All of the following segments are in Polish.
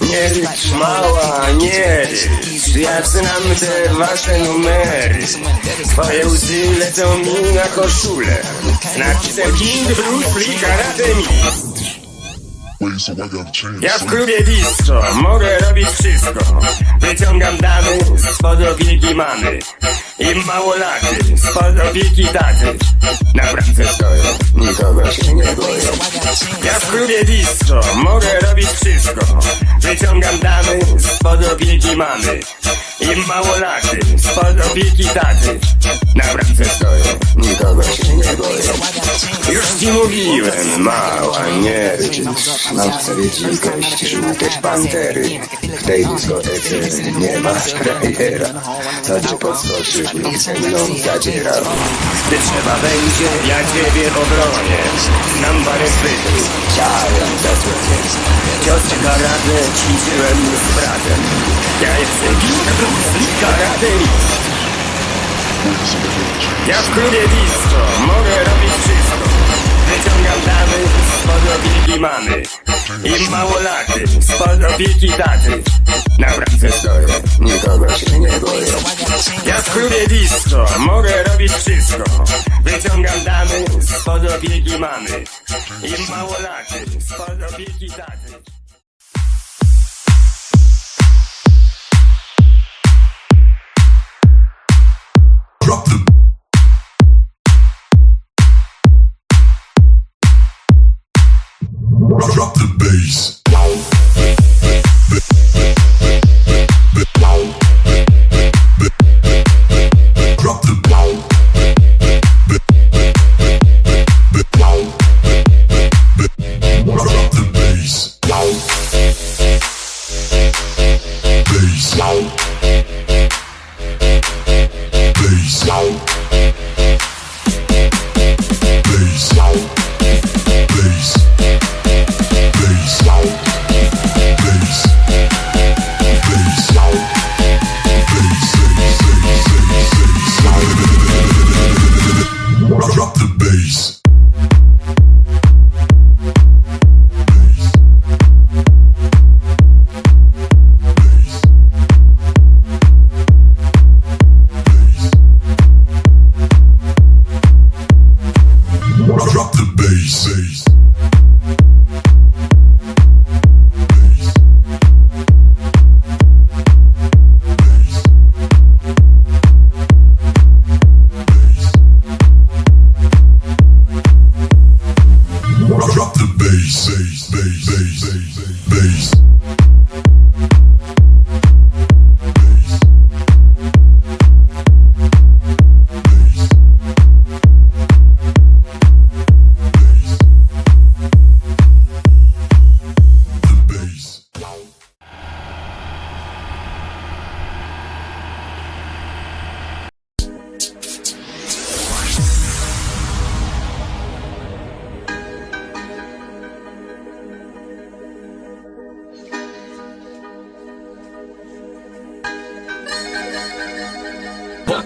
Nie rycz, mała, nie. Ja znam te wasze numery. Twoje łzy lecą mi na koszulę. Z napisem King Bruce Lee Karate Ja w klubie disco mogę robić wszystko. Wyciągam damy spod opieki mamy. I małolaty spod opieki taty. Na bramce stoję, nikogo się nie boję. Ja w klubie disco mogę robić wszystko. Wyciągam damy spod opieki mamy. I małolaty spod opieki taty. Na bramce stoję, nikogo się nie boję. Już ci mówiłem, mała, nie rycz. Mam w sobie dzikość, żółte pantery. W tej dyskotece nie ma frajera. Choćby podskoczył i ze mną zadzierał. Gdy trzeba będzie, ja ciebie obronię. Znam parę chwytów, chciałem zasłonić. Ciosy karate ćwiczyłem z bratem. Lee Karate Mix. Ja w klubie disco mogę robić wszystko. Wyciągam damy spod opieki mamy. I małolaty spod opieki taty. Na bramce stoję, nikogo się nie boję. Ja w klubie disco mogę robić wszystko. Wyciągam damy spod opieki mamy. I małolaty spod opieki taty. Drop the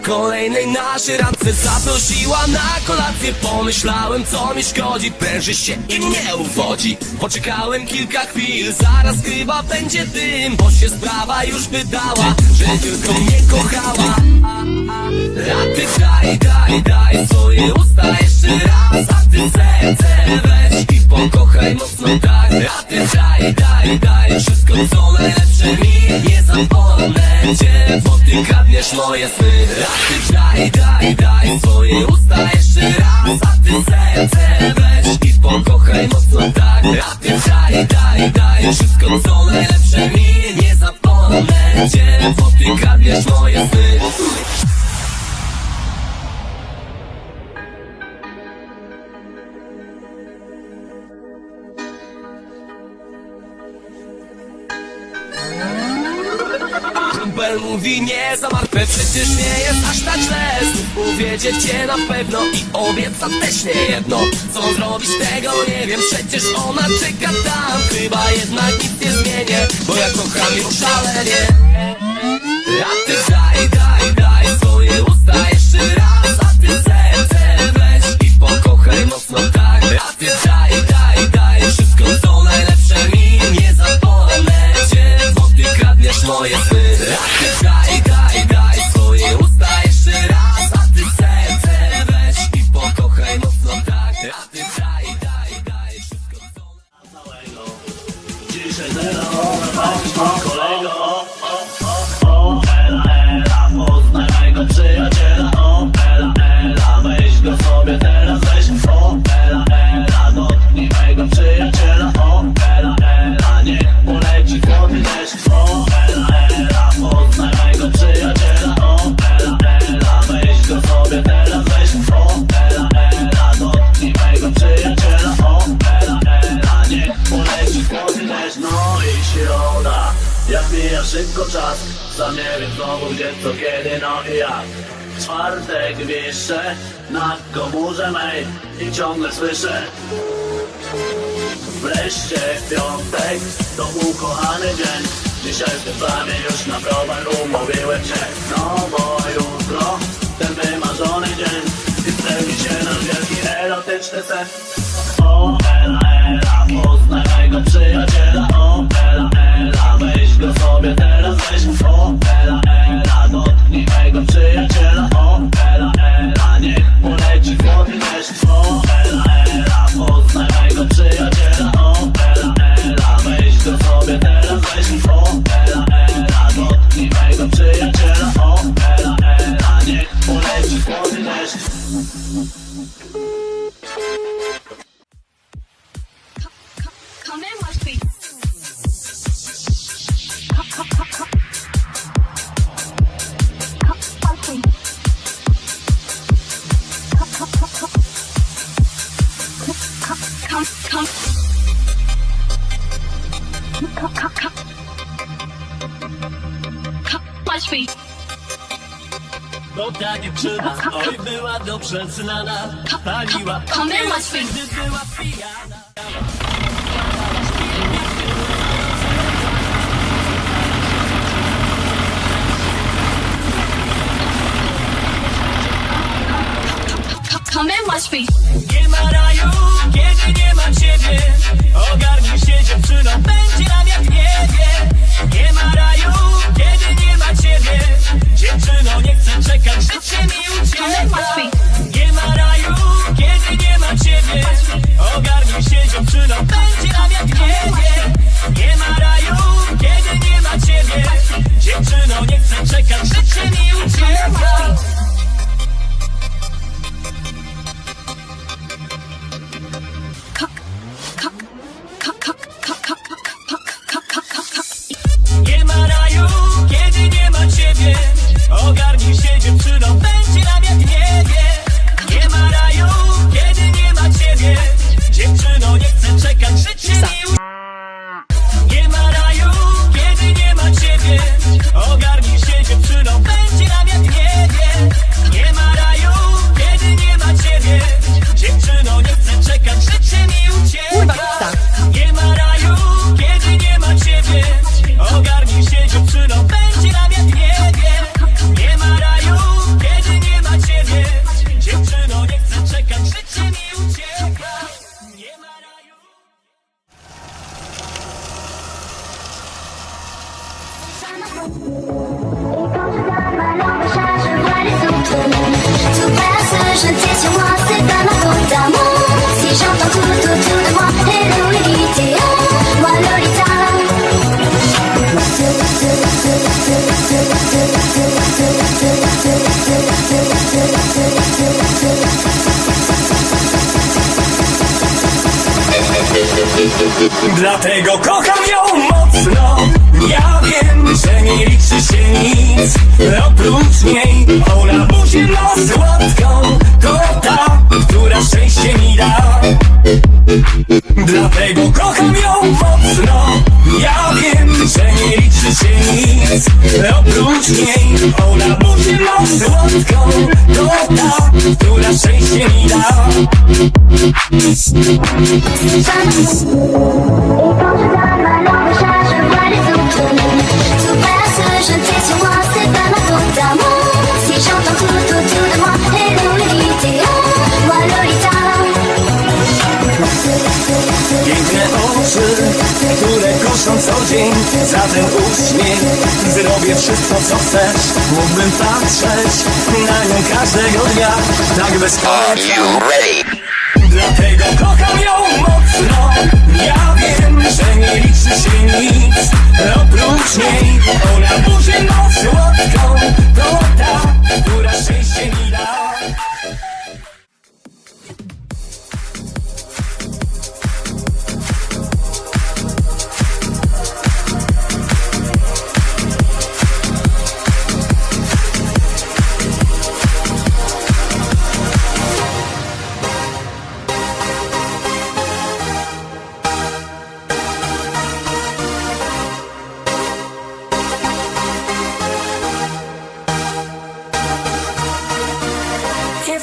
kolejnej naszej randce zaprosiła na kolację. Pomyślałem co mi szkodzi, pręży się i mnie uwodzi. Poczekałem kilka chwil, zaraz chyba będzie dym Bo się sprawa już wydała, że tylko mnie kochała daj, daj, swoje usta jeszcze raz A ty serce weź i pokochaj mocno tak. A ty daj, daj, daj wszystko co najlepsze mi Nie zapomnę cię, bo ty kradniesz moje sny. A ty daj, daj, daj swoje usta jeszcze raz A ty serce weź i pokochaj mocno tak. A ty daj, daj, daj wszystko co najlepsze mi Nie zapomnę cię, bo ty kradniesz moje sny mówi nie za martwe, przecież nie jest aż tak źle. Znów cię na pewno i obieca też nie jedno. Co zrobić tego nie wiem, przecież ona czeka tam. Chyba jednak nic nie zmienię, bo ja kocham ją szalenie Przybyło, choć mój kolego szybko czas Sam nie wiem znowu gdzie, co, kiedy, no i jak? Czwartek wiszę na komórze mej I ciągle słyszę. Wreszcie piątek, to ukochany dzień. Dzisiaj w tym planie już na browar umówiłem cię No bo jutro ten wymarzony dzień I spełni się nasz wielki erotyczny sen. O Ela, Ela, poznaj mego przyjaciela weź O Ela, Ela, dotknij mego przyjaciela. O Ela, Ela, niech poleci złoty deszcz O Ela, Ela, poznaj mego przyjaciela. O Ela, Ela, weź go sobie teraz. Weź O Ela, Ela, dotknij mego przyjaciela. O Ela, Ela, niech poleci złoty deszcz Come dziewczyna, oj była dobrze znana Paliła me. gdy była pijana Come, in, watch me. Nie ma raju, kiedy nie ma ciebie Ogarnij się dziewczyną, będzie nam jak nie wie Nie ma raju, kiedy nie ma ciebie Dlatego kocham ją mocno? Ja wiem, że nie liczy się nic. Oprócz niej Ona buzi ma słodką To ta, która szczęście mi da. Dlatego kocham ją mocno Oprócz niej ona musi mą słodką. To ta, która szczęście mi da. Piękne oczy, które koszą co dzień za ten uśmiech Zrobię wszystko co chcesz. Mógłbym patrzeć na nią każdego dnia Tak bez końca. Dlatego kocham ją mocno. Ja wiem, że nie liczy się nic. Oprócz niej Ona burzy ma słodką. To ta, która szczęście mi da.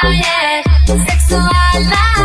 yeah, sexualized.